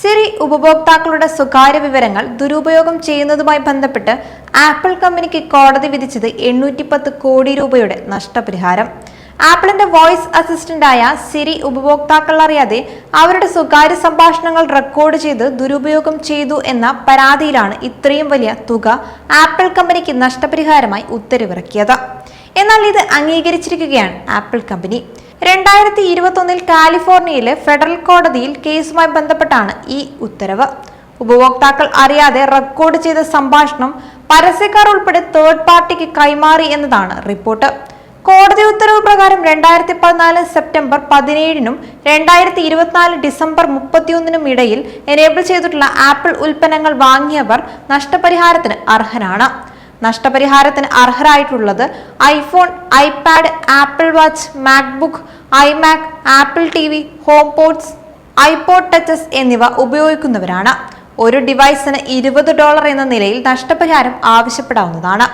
Siri ഉപഭോക്താക്കളുടെ സ്വകാര്യ വിവരങ്ങൾ ദുരുപയോഗം ചെയ്യുന്നതുമായി ബന്ധപ്പെട്ട് ആപ്പിൾ കമ്പനിക്ക് കോടതി വിധിച്ചത് എണ്ണൂറ്റി പത്ത് കോടി രൂപയുടെ നഷ്ടപരിഹാരം. ആപ്പിളിന്റെ വോയിസ് അസിസ്റ്റന്റായ സിരി ഉപഭോക്താക്കൾ അറിയാതെ അവരുടെ സ്വകാര്യ സംഭാഷണങ്ങൾ റെക്കോർഡ് ചെയ്ത് ദുരുപയോഗം ചെയ്തു എന്ന പരാതിയിലാണ് ഇത്രയും വലിയ തുക ആപ്പിൾ കമ്പനിക്ക് നഷ്ടപരിഹാരമായി ഉത്തരവിറക്കിയത്. എന്നാൽ ഇത് അംഗീകരിച്ചിരിക്കുകയാണ് ആപ്പിൾ കമ്പനി. രണ്ടായിരത്തി ഇരുപത്തൊന്നിൽ കാലിഫോർണിയയിലെ ഫെഡറൽ കോടതിയിൽ കേസുമായി ബന്ധപ്പെട്ടാണ് ഈ ഉത്തരവ്. ഉപഭോക്താക്കൾ അറിയാതെ റെക്കോർഡ് ചെയ്ത സംഭാഷണം പരസ്യക്കാർ ഉൾപ്പെടെ തേർഡ് പാർട്ടിക്ക് കൈമാറി എന്നതാണ് റിപ്പോർട്ട്. കോടതി ഉത്തരവ് പ്രകാരം രണ്ടായിരത്തി പതിനാല് സെപ്റ്റംബർ പതിനേഴിനും രണ്ടായിരത്തി ഇരുപത്തിനാല് ഡിസംബർ മുപ്പത്തിയൊന്നിനും ഇടയിൽ എനേബിൾ ചെയ്തിട്ടുള്ള ആപ്പിൾ ഉൽപ്പന്നങ്ങൾ വാങ്ങിയവർ നഷ്ടപരിഹാരത്തിന് അർഹരാണ്. നഷ്ടപരിഹാരത്തിന് അർഹരായിട്ടുള്ളത് iPhone iPad Apple watch MacBook iMac Apple T V HomePods iPod touches എന്നിവ ഉപയോഗിക്കുന്നവരാണ്. ഒരു ഡിവൈസിന് ഇരുപത് ഡോളർ എന്ന നിലയിൽ നഷ്ടപരിഹാരം ആവശ്യപ്പെടാവുന്നതാണ്.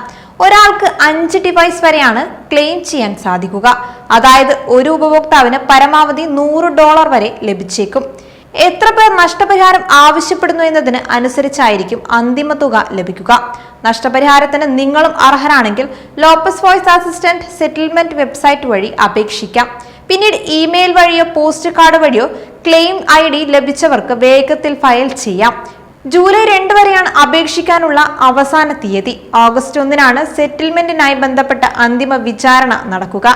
ഒരാൾക്ക് അഞ്ച് ഡിവൈസ് വരെയാണ് ക്ലെയിം ചെയ്യാൻ സാധിക്കുക. അതായത് ഒരു ഉപഭോക്താവിന് പരമാവധി നൂറ് ഡോളർ വരെ ലഭിച്ചേക്കും. എത്ര പേർ നഷ്ടപരിഹാരം ആവശ്യപ്പെടുന്നു എന്നതിന് അനുസരിച്ചായിരിക്കും അന്തിമ തുക ലഭിക്കുക. നഷ്ടപരിഹാരത്തിന് നിങ്ങളും അർഹരാണെങ്കിൽ Lopez voice assistant settlement website വഴി അപേക്ഷിക്കാം. പിന്നീട് ഇമെയിൽ വഴിയോ പോസ്റ്റ് കാർഡ് വഴിയോ ക്ലെയിം ഐ ഡി ലഭിച്ചവർക്ക് വേഗത്തിൽ ഫയൽ ചെയ്യാം. ജൂലൈ രണ്ട് വരെയാണ് അപേക്ഷിക്കാനുള്ള അവസാന തീയതി. ഓഗസ്റ്റ് ഒന്നിനാണ് സെറ്റിൽമെന്റിനായി ബന്ധപ്പെട്ട അന്തിമ വിചാരണ നടക്കുക.